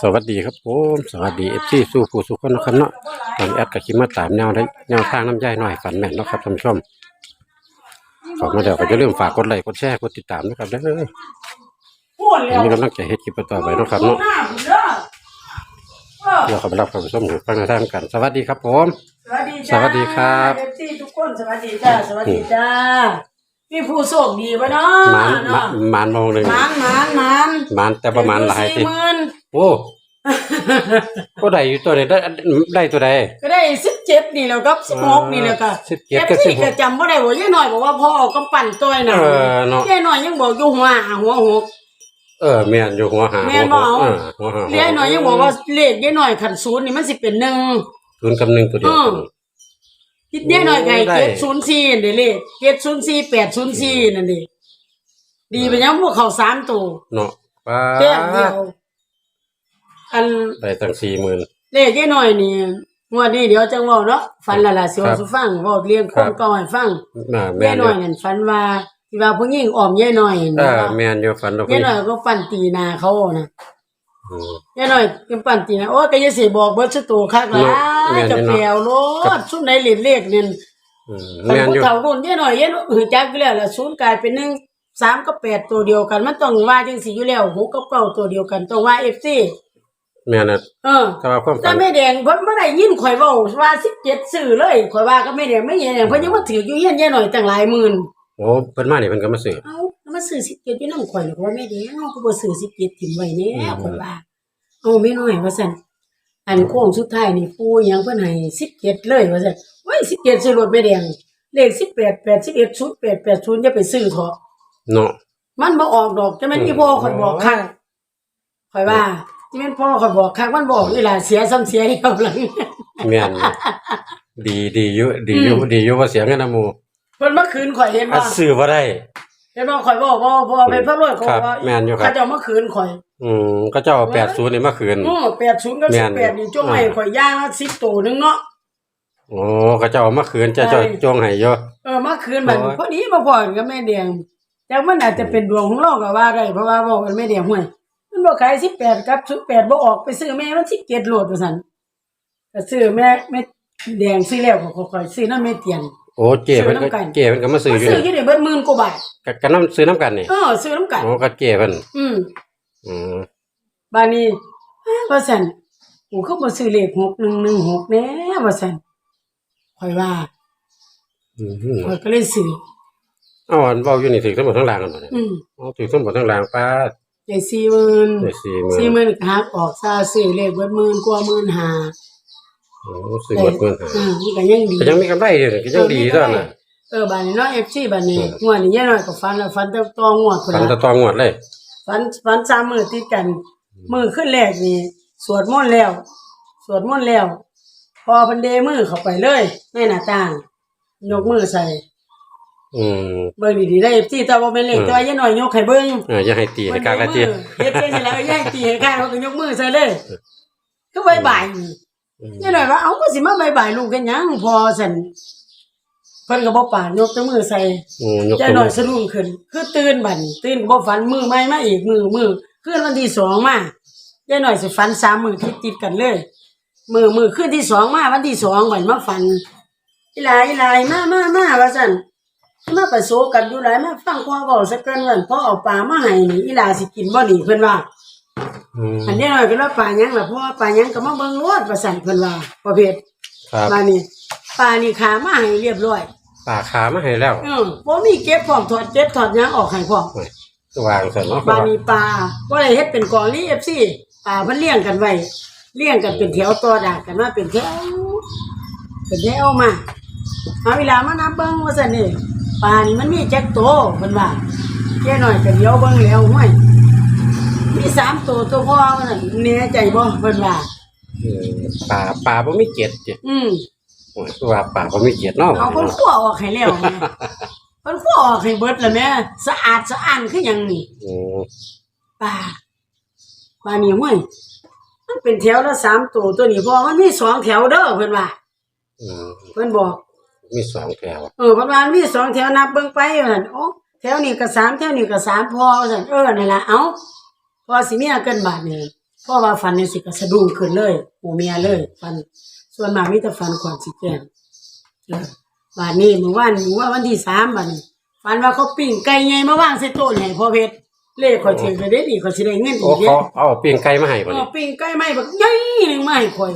สวัสดีครับผมสวัสดีเอฟซีสู้ผู้สุขคนนะครับเนาะตอนแอดกับคิดมาตามแนวได้แนวทางน้ำย่ายหน่อยฝันแม่นเนาะครับท่านผู้ชมฝากมาเดี๋ยวก็จะเริ่าลืมฝากกดไลค์กดแชร์กดติดตามนะครับเด้อพูดอัแล้นวนี้กำลังจะเฮ็ดคลิปต่อไปเนาะครับเนาะหน้าผมเด้อเออเดี๋ยวเขอไปรับท่านผู้ชมอยู่ฟังแนวทางกัน สวัสดีครับผม สวัสดีจ้าสวัสดีครับ เอฟซีทุกคนสวัสดีจ้าสวัสดีจ้า มีผู้โชคดีปะเนาะหมานหมาเนาะหมานมองหนึ่งหมานหมานหมานหมานแต่ประมาณหลายสิสี่หมื่นโอ้ก็ได้อยู่ตัวนี้ได้ได้ตัวใด ก็ได้สิบเจ็ดนี่แล้วกับสิบหกนี่แล้วก็สิบเจ็ดกับอฟสิซีบหก็กจำไม่ได้ว่าย่าหน่อยบอกว่าพ่อเอากำปั้นต้อยน่ะเออเนาะย่าหน่อยยังบอกอยู่หัวหาหัวหก เออแม่นอยู่หัวหาแม่นบ่เอา เออหัวหาย่าหน่อยยังบอกว่าเลขย่าหน่อยขันศูนย์นี่มันสิเป็นหนึ่ง ศูนย์กับหนึ่งตัวเดียวกัน คิดย่าหน่อยไงได้ เจ็ดศูนย์สี่เดี๋ยวเลขเจ็ดศูนย์สี่แปดศูนย์สี่นั่นดิดีไปยังพวกเขาสามตัวเนาะป้าแก้มเดียวอันได้ตั้งสี่หมื่น เลขย่าหน่อยนี่งวดนี้เดี๋ยวจังเว่าเนาะฟันละละสิครัว่าบสุฟังเว่าเรียงคครันบ เก่าให้ฟังน่าแม่ย่านอหน่ยู่อยนั่นฝันว่าที่ว่าผู้หญิงอ้อมย่าหน่อยเอนะอแม่นอยู่ฝันเราย่าหน่อยก็ฟันตีหนาเขานะ อืมย่าหน่อยก็ฟันตีหนาโอ้ยก็อย่าสิบอกเบิดสตูคักหลาเนาะแม่นอยู่จะเนาะแปลวโลดชุดไหนเหรียญเลขเนี่ยอืมคันแม่นผู้อยู่เฒ่ารุ่นย่าหน่อยย่าหน่อยหือจักอยู่แล้วล่ะศูนย์กลายเป็นหนึ่งสามกับแปดตัวเดียวกัน มันต้องว่าจังสี่อยู่แล้วหกกับเก้าตัวเดียวกันต้องว่าเอฟซีแม่นน่ะเออ แต่ว่าความแต่ฝันแม่แดงเพิ่นบ่ได้ยินข่อยเว้าว่า17สื่อเลยข่อยว่าก็แม่แดงไม่แดงเพิ่นยังมาถืออยู่เฮียนยายหน่อยตั้งหลายหมื่นโอ้เพิ่นมานี่เพิ่นก็มาซื้อเอ้าแล้วมาซื้อ17อยู่นำข่อยน่ะว่าแม่แดงเฮาก็บ่ซื้อ17ถิ่มไว้แน่อืมข่อยว่าเอาแม่น้อยว่าซั่นอันโค้งสุดท้ายนี่ปู่หยังเพิ่นให้17เลยว่าซั่นโอ้ย17ซื้อรถแม่แดงเลข18 81 08 80อย่าไปซื้อเถอะเนาะมันบ่ออกดอกจะแม่นอีพ่อข่อยบอกคักข่อยว่าที่แม่นพ่อข่อยบอกคักมันบอกอีหล่าเสียซ้ำเสียเดียวหลังแม่นอยู่ดีดีอยู่ดีอยู่ดีอยู่ว่าเสียเงินนะหมู่เพิ่นเมื่อคืนข่อยเห็นอัว่าดซื้อบ่ได้เห็นว่าข่อยบอกว่าพอไปพระรวยเขาครับว่าแม่นอยู่ครับเขาจะเอาเมื่อคืนข่อย อืมก็เจ้าเอา80นี่มาคืนอือแปดศูนย์กับแม่สิบนแปดนี่จ้วงให้ข่อยย่างละสิบตัวหนึงเนาะโอ้ก็เจ้าเอามาคืนเจ้าเจ้าใช่จงให้อยู่เออเมื่อคืนมันโอ้ยพอดีมาพอกันกับแม่แดงจากมันอาจจะเป็นดวงของเราก็ว่าได้เพราะว่าบอกกันแม่แดงห่วยมันบอกขายสิบแปดกับสิบแปดบ่ออกไปซื้อแม่มันสิบเจ็ดโหลดว่าซั่นก็ซื้อแม่แม่แดงซื้อแล้วก็ข่อยซื้อน้ำแม่เตียน โอ้เจ้เพิ่นซื้ก็อน้ำกัน เจ้เพิ่นก็มาซื้ออยู่ซื้อนี่อยู่ได้เบิดหมื่นกว่าบาทก็ก็นํซื้อนํกันนี่เออซื้อน้ำกัน โอ้ก็เจ้เพิ่นอืมอืมบานี้อ้าว่าสันกูก็บ่ซื้อเลขหกหนึ่งหนึ่งหกแน่ว่าสันข่อยว่าอืมข่อยก็เลยซื้อเอาอันเว้าอยู่นี่ถึงทั้งหมดทั้งรางกันบ่เนี่ยอืมเอาถึงทั้งหมดทั้งรางป้าได้สี่หมื่นได้สี่หมื่นสี่หมื่นหักออกซาซื้อเลขเบิดหมื่นกว่าหมื่นห้า โอ้ซื้อหมดเงินหาอืมมันก็ยังดี ก็ยังมีกำไรอยู่นี่ก็ยังดีเท่านั้นน่ะ เออบานี้เนาะ FC บานี้อืมงวดนี้ยายน้อยก็ฟันแล้วฟันแต่ตัวงวดพุ่นฟันตะละตองวดเลยฟันฟันสามมื้อติดกันมื้อขึ้นแรกนี่สวดมนต์แล้ว สวดมนต์แล้ว พอเพิ่นเดมือเข้าไปเลยในหน้าต่าง ยกมือใส่ อืมเบิ่งดีๆได้ที่แต่ว่าเป็นเลขอืมแต่ว่าอย่าหน่อยยกให้เบิ่ง เอออย่าให้ตีให้กากระเจียเฮ็ดจังซี่แล้วอย่าให้ตีให้ข้างเขาก็ยกมือใส่เลยก็บายบายนี่ อย่าหน่อยว่าเอ้าก็สิมาบายบายลูกกันหยังพอซั่นเพิ่นก็บ่ปานยกแต่มือใส่อืมยกอย่าตัวหน่อยสะดุ้งขึ้น คือตื่นบัดนี้ตื่นก็บ่ฝันมือใหม่มาอีกมือมือคืนวันที่สองมาอย่าหน่อยสิฝันสามมื้อติดติดๆกันเลย มือมือคืนที่สองมาวันที่สองบัดมาฝันอีหลายอีหลายมามามาว่าซั่นมาประโสกันอยู่หลายมาฟังพ่อเว้าสักเกินวันพ่อเอาปลามาให้นี่อีหลาสิกินบ่นี่เพิ่นว่า อืมอันนี้หน่อยก็ว่าปลาหยังล่ะพ่อปลาหยังก็มาเบิ่งรวดว่าซั่นเพิ่นว่าประเภทครับปลานี่ปลานี่ขามาให้เรียบร้อยปากขามาให้แล้วเออบ่มีเก็บพร้อมถอดเก็บถอดหยังออกให้พร้อมโอ้ยก็วางซะเนาะปลานี่ปลาบ่ได้เฮ็ดเป็นกองนี่ FC ปลาเพิ่นเลี้ยงกันไว้เลี้ยงกันเป็นแถวต่อดากกันมาเป็นแถวเป็นแถวมาเอาเวลามานับเบิ่งว่าซั่นนี่ปลานี่มันมีจักโตเพิ่นว่าแค่หน่อยก็เดียวเบิ่งแล้วห้วย มีสามตัวตัวพ่อมันน่ะแน่ใจบ่เพิ่นว่าเออป่าป่าบ่มีเกียรติจิอืมโอ้ยคือว่าป่าบ่มีเกียรติเนาะเอาเพิ่นคั่วออกให้แล้วแม่เพิ่นคั่วออกให้เบิดแล้วแม่สะอาดสะอ้านคือหยังนี่อืมป่าป่านี่ห้วยมันเป็นแถวละสามตัวตัวนี้พ่อมันมีสองแถวเด้อเพิ่นว่าอืมเพิ่นบอก มีสองแถวเออเพิ่นว่ามีสองแถวนับเบิ่งไปว่าซั่นโอ้แถวนี้ก็สามแถวนี้ก็สามพอว่าซั่นเออนั่นล่ะเอ้าพ อสิมีเกินบาทนี่เพราะว่าฟันนี่สิก็สะดุ้งขึ้นเลยหูเมียเลยฟันส่วนมากมีแต่ฟันขวานสิแก่เออบาดนี้เมื่อวานเมื่อวานวันที่สามบาดนี้ฟันว่าเขาปิ้งไก่ใหญ่มาวางใส่โต๊ะให้พ่อเพชรเลขข่อยถึงไปได้ดีข่อยสิได้เงินโอ้อีกเด้เขาเอาเปลี่ยนไก่มาให้บ่เอนี่อปิ้งไก่ใหม่บักใหญ่หนึงมาให้ข่อย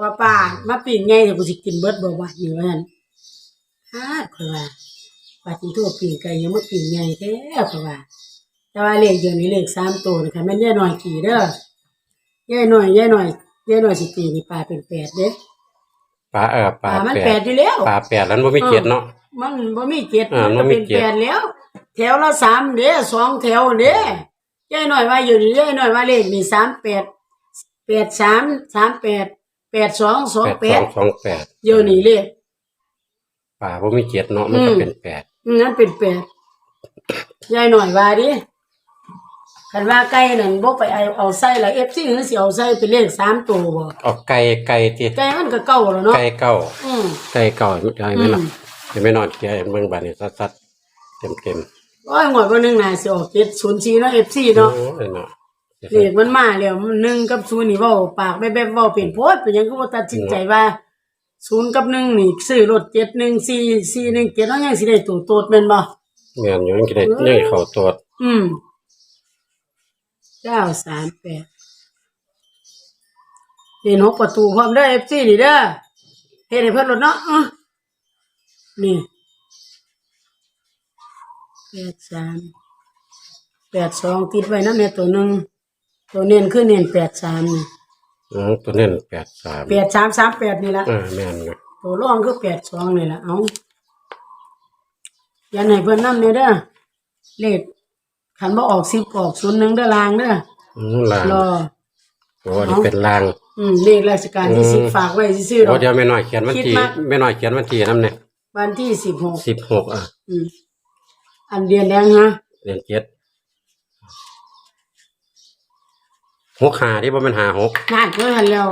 ว่าป้ามาปิ้งใหญ่เดี๋ยวกูสิกินเบิดบ่ว่าอยู่ว่าซั่นฮาดข่อยว่าว่าที่ทั่วปิ้งไก่ยังมาปิ้งใหญ่แท้ข่อยว่า แต่ว่าเลขเดี๋ยวนี้เลขสามตัวนะคะแม่นย่ายหน่อยกี่เด้อย่ายหน่อยย่ายหน่อยย่ายหน่อยสิตีนี่ปลาเป็นแปดเด้ปลาเออปปลาลามันแปแปดดอยู่แล้ว ปลาแปดแล้วบ่มีเกียรติเนาะ มันบ่มีเจ็ดอ่ามัมันบ่มีก็เป็นเจ็ด แปดแล้ว แถวละสามเด้สองแถวเด้ย่ายหน่อยว่าอยู่นี่ย่ายหน่อยว่าเลขนี่สามแปดแปดสามสามแปดแปดสองสองแปแปดดสองสองแปดเดี๋ยวนี้เลขปลาบ่มีเกียรติเนาะมันก็อืม เป็นแปดอืมนั่นเป็นแปดย่ายหน่อยว่าดิ คันว่าไก่นั่นบ่ไปเอาเอาใส่ละ FC หรือสิเอาใส่เป็นเลขสามตัวบ่เอาไก่ไก่ที่ไก่มันก็เก่าแล้วเนาะไก่เก่าอืมไก่เก่าได้ไหมล่ะอืมจะไม่นอนเกียร์เบิ่งบาดนี้ซัดๆเต็มโอ้ยหมดวันหนึ่งน่ะสิออกเจ็ดศูนย์สี่เนาะเอฟซีๆเนาะโอ้ยเนาะเลขมันมาแล้วมันหนึ่งกับศูนย์นี่เว้าปากแบบแบบเว้าเป็นโพดเป็นหยังก็บ่ตัดสินใจว่าศูนย์กับหนึ่งนี่ซื้อรถเจ็ดหนึ่งสี่สี่หนึ่งเจ็ดเนาะยังสิได้ตัวโตดแม่นบ่แม่นอยู่ยังสิได้ยังเข้าตรวจอืม เก้าสามแปดเห็นหกประตูพร้อมเด้อเอฟซีนี่เด้อเฮ็ดให้เพิ่นรถเนาะอื้อนี่แปดสามแปดสองติดไว้นะแม่ตัวหนึ่งตัวเน้นคือเน้นแปดสามนี่อือตัวนี้แปดสามแปดสามสามแปดนี่ละเออแม่นอยู่ตัวรองคือแปดสองนี่ละเอาอย่าให้เพิ่นนำเนี่ยเด้อเลข ขันบ่ออกสิบออกศูนย์หนึ่งเด้อลางเด้ออืมลางรอ โอ้อันนี้เป็นลาง อืมเลขราชการที่อืมสิบฝากไว้ซื่อๆหรโอ้อกเดี๋ยวแม่น้อยเขียนวันคิดที่มาก แม่น้อยเขียนวันที่นำเนี่ยวันที่สิบหก16อะอืมอันเดียนแดงฮะเดือนเจ็ดหกหาที่บ่แม่นหาหกงานเพื่อนแล้ว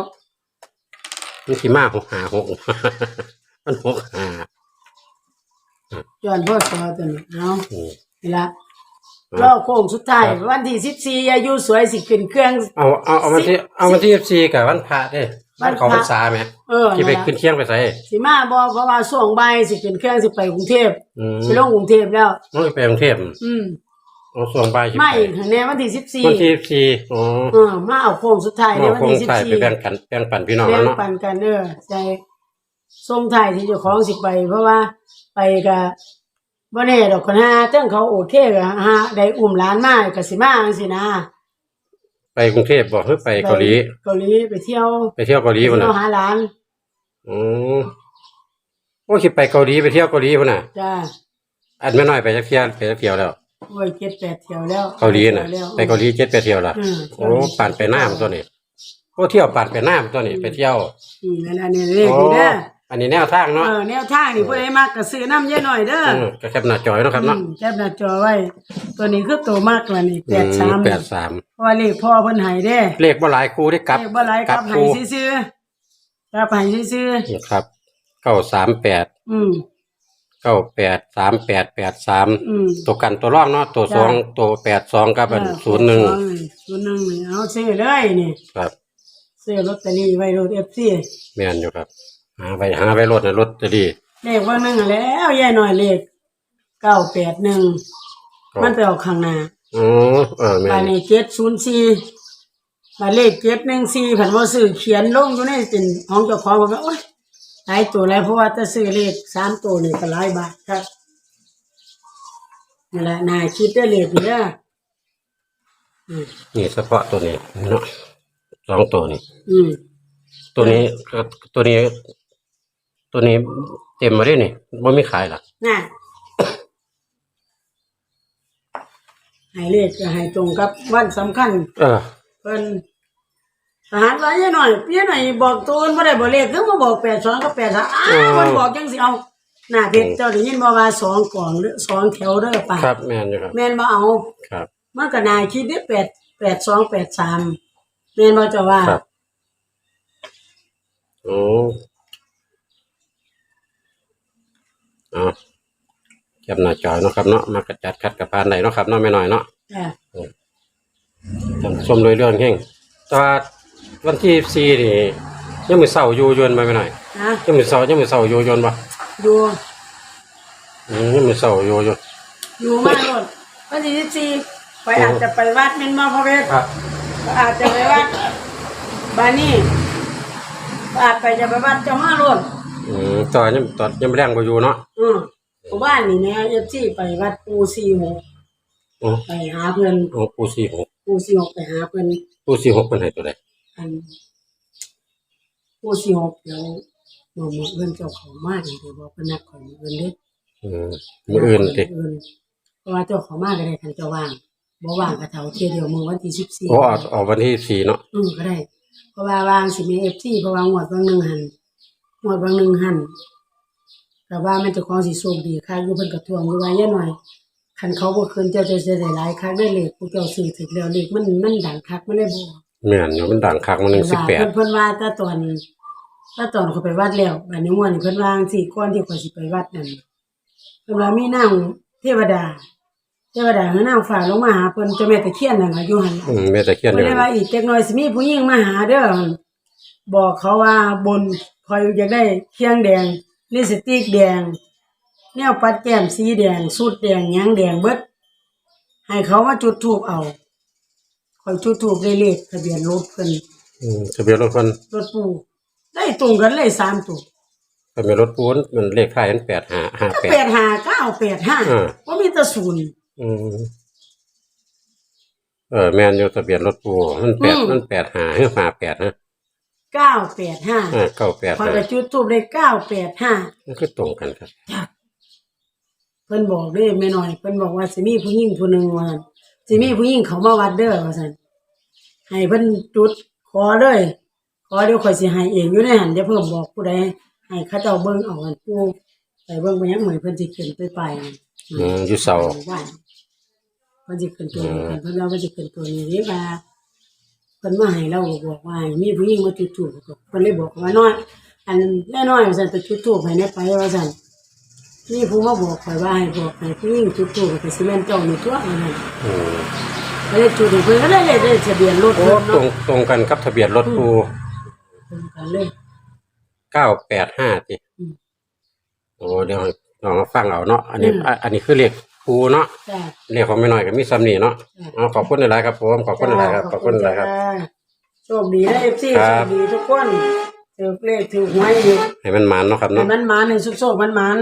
มันสิมาหกหาหก มันหกหาย้อนพ่อสอตัวนี้เอาอืมนี่ละ รอบโค้งสุดท้ายวันที่สิบสี่อายุสวยสิขึ้นเครื่อง เอาเอาเอาวันที่เอาวันที่14กับวันพระเด้วัวันนพระ เขาพรรษาแหมเออที่ไปนั่นล่ะขึ้นเที่ยงไปใส่สิมาบอเพราะว่าช่วงบ่ายสิขึ้นเครื่องสิไปกรุงเทพอืมสิลงกรุงเทพแล้วมันไปกรุงเทพอืมเอาส่วงบ่ายสิมาไปอีกแน่วันที่สิบสี่วันที่สี่อ๋อเออมาเอาโค้งสุดท้ายในมาวันคงที่สิบใส่ไปสี่แบ่งกันแบ่งปันพี่น้องแบ่แล้วงเนาะปันกันเด้อใจส่งท้ายที่เจ้าของสิไป เพราะว่าไปก็บ่ แน่ดอกคนหาเตั้งเขาโอเคก็หาได้อุ้มหลานมาก็สิมาจังซี่นะไปกรุงเทพบอกให้ไปเกาหลี เกาหลีไปเที่ยวไปเที่ยวเกาหลีไปพุ่นเที่น่ะยวหาหลานอือโอ้คิดไปเกาหลีไปเที่ยวเกาหลีพุ่นน่ะ จ้าอันไม่น้อยไปจักเที่ยวไปจักเที่ยวแล้ว โอ้ยเจ็ดแปดเที่ยวแล้วเกาหลีน่ะเที่ยวแล้วไปเกาหลีเจ็ดไปเที่ยวละอืม โอ้ปั่นไปหน้ามันตัวนี้โอ้เที่ยวปั่นไปหน้ามันตัวนี้ไปเที่ยว อืมอันนี้เลขนี่เด้อ อันนี้แนวทางเนาะเออแนวทางนี่ผู้ใดมักก็ซื้อน้ำเยอะหน่อยเด้ออืมก็แคปหน้าจอยเนาะครับเนาะ อืมแคปหน้าจอไว้ ตัวนี้คือตัวมากกว่านี่แปดสามแปดสามเพราะว่าเลขพ่อเพิ่นให้เด้เลขบ่หลายคู่ได้กลับเลขบ่หลายครับให้คู่ซื่อๆครับให้ซื่อครับเก้าสามแปดๆอืม เก้าแปดสามแปดแปดสามอืม ตัวกันตัวร่องเนาะตัวสองตัวแปดสองกับอันศูนย์หนึ่งศูนย์หนึ่งนี่เอาซื้อเลยนี่ครับ ซื้อลอตเตอรี่ไว้รถ FC แม่นอยู่ครับ หาไปหาไปรถนะรถจะดีเลขว่านึงแล้วยายหน่อยเลข981มันไปออกข้างหน้าอ๋อเออแม่บานนนี้เจ็ดศูนย์สี่บานเลขเจ็ดหนึ่งสี่ผันว่าซื้อเขียนลงอยู่ในเป็นของเจ้าของผมว่าโอ๊ยหลายตัวแล้วเพราะว่าจะซื้อเลขสามตัวนี่ก็หลายบาทครับนี่แหละนายคิดได้เลขนี่นะอืมนี่เฉพาะตัวนี้เนาะสองตัวนี้ อืมตัวนี้ก็ตัวนี้ ตัวนี้เต็มมาได้นี่บ่มีขายหรอกน่ะให้เลขก็ให้ตรงกับวันสำคัญเออ เพิ่นทหารว่าอย่าหน่อยเพี้ยหน่อยบอกตัวมันบ่ได้บ่เลขคือมาบอกแปดสองกับแปดสามอ้าวมันบอกจังสิเอาหน้าเพชรเจ้าได้ยินบ่ว่าสองกล่องหรือสองแถวเด้อป่ะครับแม่นอยู่ครับ แม่นบ่เอา ครับ มันก็น่าคิดได้แปดแปดสองแปดสามแม่นบ่เจ้าว่า ครับ โอ้เอาเก็บหน้าจอยเนาะครับเนาะมากระจัดคัดกระพานได้เนาะครับเนาะไม่น้อยเนาะจ้ะท่านชมโดยเรื่องเฮงแต่ว่าวันที่สี่นี่ยังมือเสาอยู่ยนมาไปหน่อยนะยังมือเสายังมือเสาอยู่ยนปะอยู่อืมยังมือเสาอยู่ยนอยู่มาโลดวันที่สิบสี่ไปอาจจะไปวัดเมนมาพระเวทครับ อาจจะไปวัดบานี่อาจไปจะไปวัดเจ้ามาโลด อืมตอนยังตอนยังไม่แรงไปอยู่เนาะอืมหมู่บ้านนี่นะเอฟซีไปวัดปูซีหกอ๋อไปหาเพื่อนอ๋อปูสี่หกปูซีหกไปหาเพื่อนปูสี่หกเป็นไหนตัวใดอันปูซีหกเดี๋ยวหมอหมอเพื่อนเจ้าของมากเดี๋ยวบอกเพื่อนนักของเพื่อนเด็กอืมมืออื่นติอื่นเพราะว่าเจ้าของมากก็ได้คันเจ้าว่างบ่ว่างก็เท่าเที่ยวเดียวมือวันที่สิบสี่โอ้เอาเอาวันที่สี่เนาะอืมก็ได้ เพราะว่าวางสิมีเอฟซีเพราะว่างวดบางหนึ่งหัน งวดบางหนึ่งหันแต่ว่ามันเจะของสิโชคดีค่ะอยู่เพิ่นกระทวงอยู่ว่าย่าหน่อยคันเขาบ่คืนเจ้าจะจะได้หลายคักได้เลขผู้เจ้าซื้อถึกแล้วเลขมันมันดังคักมันเลยบ่แม่นอยู่มันดังคักมันหนึ่งสิบแปดเพิ่นเพิ่นว่าถ้าตอนถ้าตอนเขาไปวัดแล้วบัดนี้ม่วนเพิ่นวาจั่งสิก่อนที่เขาสิไปวัดนั่นเพิ่นว่ามีนางเทวดาเทวดาคือนางฟ้าลงมาหาเพิ่นเจ้าแม่ตะเคียนนั่นล่ะอยู่หั่นล่ะอืมแม่ตะเคียนอเพิ่นยู่เลยว่าอีกจักหน่อยสิมีผู้หญิงมาหาเด้อบอกเขาว่าบนค อยอยากได้เคียงแดงลิปสติกแดง แนวปัดแก้มสีแดงสูทแดงหยังแดงเบิด ให้เขามาจุดธูปเอาคอยจุดธูปได้เลขทะเบียนรถเพิ่นอืมทะเบียนรถคนรถปูได้ตรงกันเลยสามตัวทะเบียนรถปูนมันเลขท้ายมันแปดห้าห้าแปแปดดห้าเก้าแปดห้าอ่า ว่ามีแต่ศูนย์อืมเออแม่นอยู่ทะเบียนรถปูมันแปดมันแปดห้าห้าแปดนะ เก้าแปดห้าอ่าเก้าแปดคอยห้าไปจุดธูปได้เก้าแปดห้ามันก็ตรงกันครับเพิ่นบอกเด้แม่น้อยเพิ่นบอกว่าสิมีผู้หญิงผู้หนึ่งว่าซั่นสิมีผู้หญิงเขามาวัดเด้อว่าซั่นให้เพิ่นจุดขอเลยขอเดี๋ยวข่อยสิให้เองอยู่ในหันเดี๋ยวเพิ่มบอกผู้ใดให้เขาเจ้าเบิ่งเอาอันผู้ไปเบิ่งไปยังเหมือนเพิ่นสิขึ้นไปไปอืมอยู่เสาบ้านเพิ่นสิขึ้นตัวนี้กันเพิ่นว่าเพิ่นสิขึ้นตัวนี้นี่ว่า เพิ่นมาให้เราก็บอกว่าให้มีผู้หญิงมาจุดธูปเพิ่นเลยบอกว่าน้อย อันแน่น้อยว่าซั่นไปจุดธูปให้ในไปว่าซั่นนี่ผู้มาบอกข่อยว่าให้บอกให้ผู้หญิงจุดตูไปซีเมนต์เจ้าอยู่ตัวนั่นน่ะอืมก็เลยจุดให้เพิ่นก็เลยได้ทะเบียนรถโอ้เพิ่นตรงเนาะตรงกันกับทะเบียนรถปูตรงกันเลย เก้าแปดห้าทีอืม โอ้เดี๋ยวลองมาฟังเอาเนาะอันนี้ อืมอะอันนี้คือเลข ปูเนาะจ้าเลขของไม่น้อยก็มีซ้ำนี่เนาะจ้ะเอาขอบคุณหลายๆครับผมขอบคุณหลายๆครับขอบคุณหลายๆครับ จ้าโชคดีนะ FC ครัโชบ คดีทุกคนถูกเลขถูกหวยอยู่ให้มันมันเนาะครับให้เนาะ มันหมานให้สุขๆมันหมาน